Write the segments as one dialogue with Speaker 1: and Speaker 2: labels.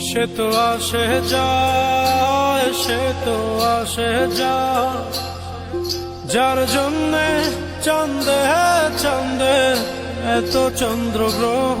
Speaker 1: সে তো আসে যায় সে তো আসে যা। যার জন্যে চন্দে চন্দে এত চন্দ্রগ্রহ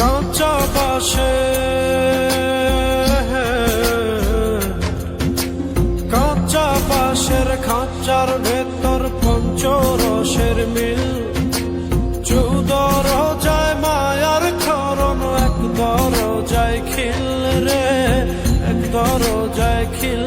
Speaker 1: কাঁচা বাসে কাঁচা বাসের খাঁচার ভেতর পঞ্চরসের মিল। চৌদর যায় মায়ার খরণ এক দর যায় খিল রে এক দর যায় খিল।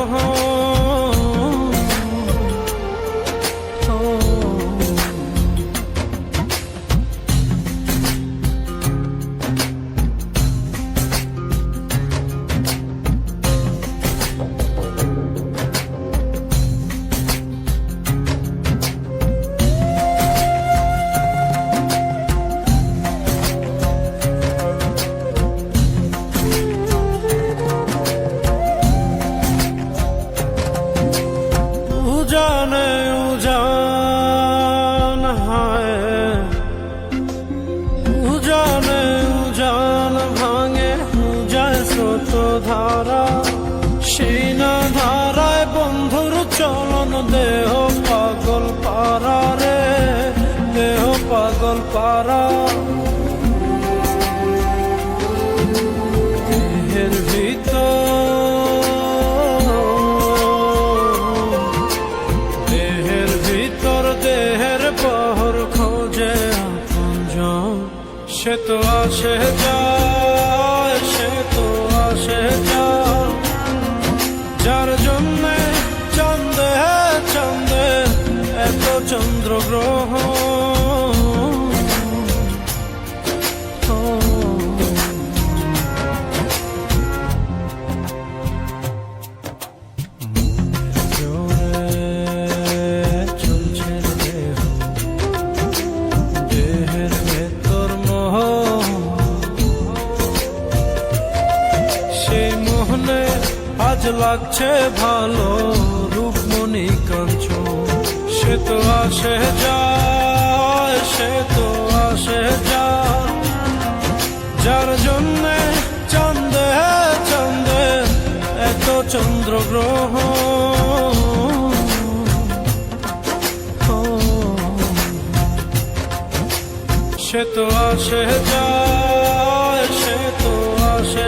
Speaker 1: দেহ পাগল পারা রে, দেহ পাগল পারা। সে তো আসে যায়, সে তো আসে যায়। চন্দ্রগ্রহ লাগছে ভালো রূপমণি কাঞ্চন সে তো আসে যায় সে তো আসে যায় যার জন্যে চাঁদে চাঁদে এত সে তো আসে সে তো আসে